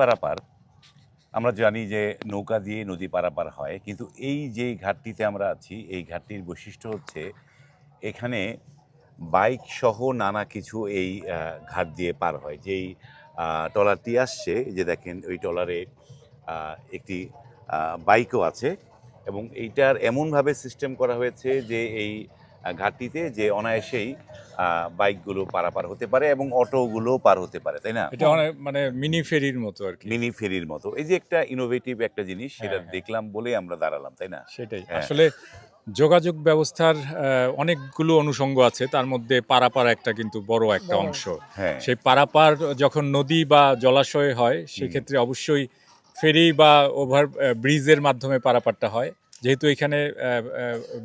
পারাপার আমরা জানি যে নৌকা দিয়ে নদী পারাপার হয়, কিন্তু এই যে ঘাটটিতে আমরা আছি, এই ঘাটটির বৈশিষ্ট্য হচ্ছে এখানে বাইক সহ নানা কিছু এই ঘাট দিয়ে পার হয়। যেই ট্রলারটি আসছে যে দেখেন, ওই ট্রলারে একটি বাইকও আছে এবং এইটার এমনভাবে সিস্টেম করা হয়েছে যে এই আহ, ঘাটটিতে যে অনায়াসেই বাইকগুলো পারাপার হতে পারে এবং অটোগুলো পার হতে পারে তাই না? এটা অনেক মানে মিনি ফেরির মতো আর কি। মিনি ফেরির মতো। এই যে একটা ইনোভেটিভ একটা জিনিস সেটা হ্যাঁ। দেখলাম বলে আমরা দাঁড়ালাম তাই না? সেটাই। হ্যাঁ। আসলে যোগাযোগ ব্যবস্থার অনেকগুলো অনুষঙ্গ আছে তার মধ্যে পারাপার একটা কিন্তু বড় একটা অংশ। হ্যাঁ। সেই পারাপার যখন নদী বা জলাশয় হয় সেক্ষেত্রে অবশ্যই ফেরি বা ওভার ব্রিজের মাধ্যমে পারাপারটা হয়। যেহেতু এখানে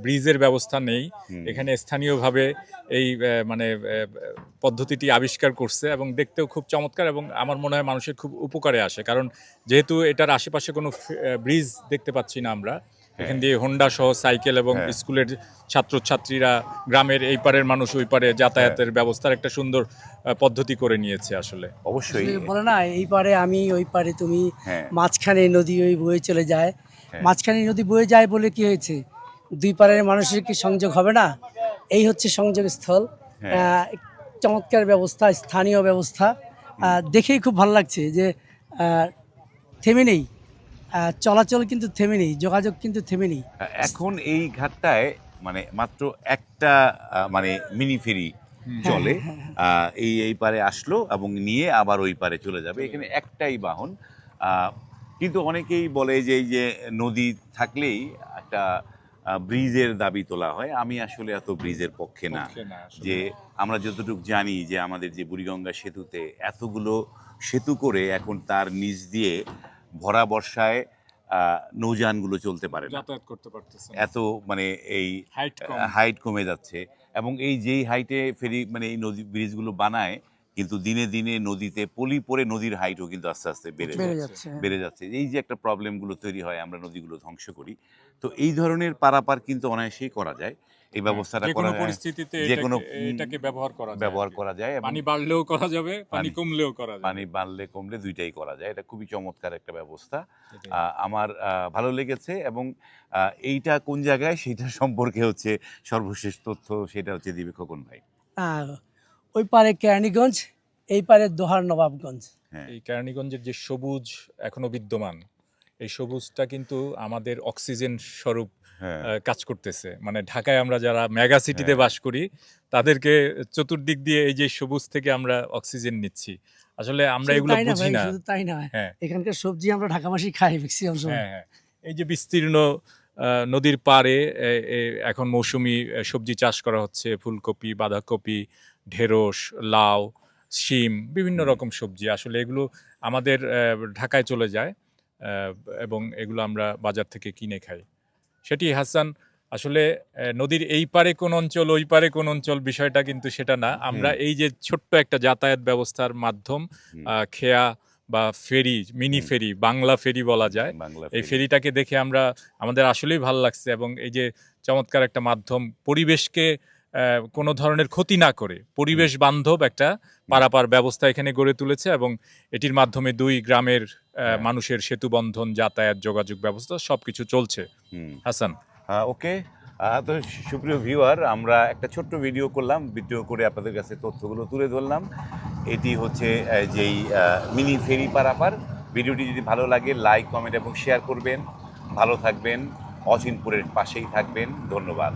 ব্রিজের ব্যবস্থা নেই এখানে স্থানীয়ভাবে এই মানে পদ্ধতিটি আবিষ্কার করছে এবং দেখতেও খুব চমৎকার এবং আমার মনে হয় মানুষের খুব উপকারে আসে। কারণ যেহেতু এটার আশেপাশে কোনো ব্রিজ দেখতে পাচ্ছি না আমরা এখান দিয়ে হোন্ডা সহ সাইকেল এবং হ্যাঁ। স্কুলের ছাত্রছাত্রীরা গ্রামের এই পারের মানুষ ওই পারে যাতায়াতের ব্যবস্থার একটা সুন্দর পদ্ধতি করে নিয়েছে আসলে। অবশ্যই। বলে না এই পারে আমি ওই পারে তুমি হ্যাঁ। মাঝখানে নদী ওই বয়ে চলে যায়। হ্যাঁ। মাঝখানে নদী বয়ে যায় বলে কি হয়েছে? দুই পারের মানুষের কি সংযোগ হবে না? এই হচ্ছে সংযোগ স্থল। হ্যাঁ। চমৎকার ব্যবস্থা স্থানীয় ব্যবস্থা। দেখেই খুব ভালো লাগছে যে থেমে নেই। চলাচল কিন্তু থেমে নেই যোগাযোগ কিন্তু থেমে নেই। এখন এই ঘাটটায় মানে মাত্র একটা মানে মিনি ফেরি চলে। হ্যাঁ, এই এই পারে আসলো এবং নিয়ে আবার ওই পারে চলে যাবে। এখানে একটাই বাহন। কিন্তু অনেকেই বলে যে এই যে নদী থাকলেই একটা ব্রিজের দাবি তোলা হয়। আমি আসলে এত ব্রিজের পক্ষে না। যে আমরা যতটুকু জানি যে আমাদের যে বুড়িগঙ্গা সেতুতে এতগুলো সেতু করে এখন তার নিচ দিয়ে ভরা বর্ষায় নৌযানগুলো চলতে পারে না। করতে পারতেছে এত মানে এই হাইট হাইট কমে যাচ্ছে। এবং এই যেই হাইটে ফেরি মানে এই নদী ব্রিজগুলো বানায় কিন্তু দিনে দিনে নদীতে পলি পরে নদীর হাইটও কিন্তু আস্তে আস্তে বেড়ে যাচ্ছে যাচ্ছে বেড়ে যাচ্ছে। এই যে একটা প্রবলেমগুলো তৈরি হয় আমরা নদীগুলো ধ্বংস করি। তো এই ধরনের পারাপার কিন্তু অনায়াসেই করা যায়। এই ব্যবস্থাটা করা যায় পরিস্থিতিতে যে কোনো, এটাকে ব্যবহার করা যায় ব্যবহার করা যায় পানি বাড়লেও করা যাবে পানি কমলেও করা যাবে। পানি বাড়লে কমলে দুইটাই করা যায়। এটা খুবই চমৎকার একটা ব্যবস্থা। আহ, আমার ভালো লেগেছে এবং আহ, এইটা কোন জায়গায়? সেটা সম্পর্কে হচ্ছে সর্বশেষ তথ্য সেটা হচ্ছে দিবে খোকন ভাই। ওই পারে কেরানীগঞ্জ এই পারে দোহার নবাবগঞ্জ। হ্যাঁ। এই কেরানীগঞ্জের যে সবুজ এখনও বিদ্যমান এই সবুজটা কিন্তু আমাদের অক্সিজেন স্বরূপ হ্যাঁ। কাজ করতেছে। মানে ঢাকায় আমরা যারা মেগা সিটিতে হ্যাঁ। বাস করি তাদেরকে চতুর্দিক দিয়ে এই যে সবুজ থেকে আমরা অক্সিজেন নিচ্ছি। আসলে আমরা এগুলো তাই না বুঝি না। তাই না। হ্যাঁ। এখানকার সবজি আমরা ঢাকাবাসী খাই ম্যাক্সিমাম সময়। হ্যাঁ হ্যাঁ। এই যে বিস্তীর্ণ নদীর পাড়ে এখন মৌসুমি সবজি চাষ করা হচ্ছে ফুলকপি বাঁধাকপি ঢেঁড়স লাউ শিম বিভিন্ন রকম সবজি। আসলে এগুলো আমাদের ঢাকায় চলে যায় এবং এগুলো আমরা বাজার থেকে কিনে খাই। সেটি হাসান আসলে নদীর এই পারে কোন অঞ্চল ওই পারে কোন অঞ্চল বিষয়টা কিন্তু সেটা না। আমরা এই যে ছোট্ট একটা যাতায়াত ব্যবস্থার মাধ্যম খেয়া বা ফেরি মিনি ফেরি বাংলা ফেরি বলা যায়। এই ফেরিটাকে দেখে আমরা আমাদের আসলেই ভালো লাগছে এবং এই যে চমৎকার একটা মাধ্যম পরিবেশকে কোনো ধরনের ক্ষতি না করে পরিবেশ বান্ধব একটা পারাপার ব্যবস্থা এখানে গড়ে তুলেছে এবং এটির মাধ্যমে দুই গ্রামের হ্যাঁ। মানুষের সেতু বন্ধন যাতায়াত যোগাযোগ ব্যবস্থা সবকিছু চলছে। হাসান। আহ, ওকে। তো সুপ্রিয় ভিউয়ার আমরা একটা ছোট্ট ভিডিও করলাম ভিডিও করে আপনাদের কাছে তথ্যগুলো তুলে ধরলাম। এটি হচ্ছে যেই মিনি ফেরি পারাপার। ভিডিওটি যদি ভালো লাগে লাইক কমেন্ট এবং শেয়ার করবেন। ভালো থাকবেন, অচিনপুরের পাশেই থাকবেন। ধন্যবাদ।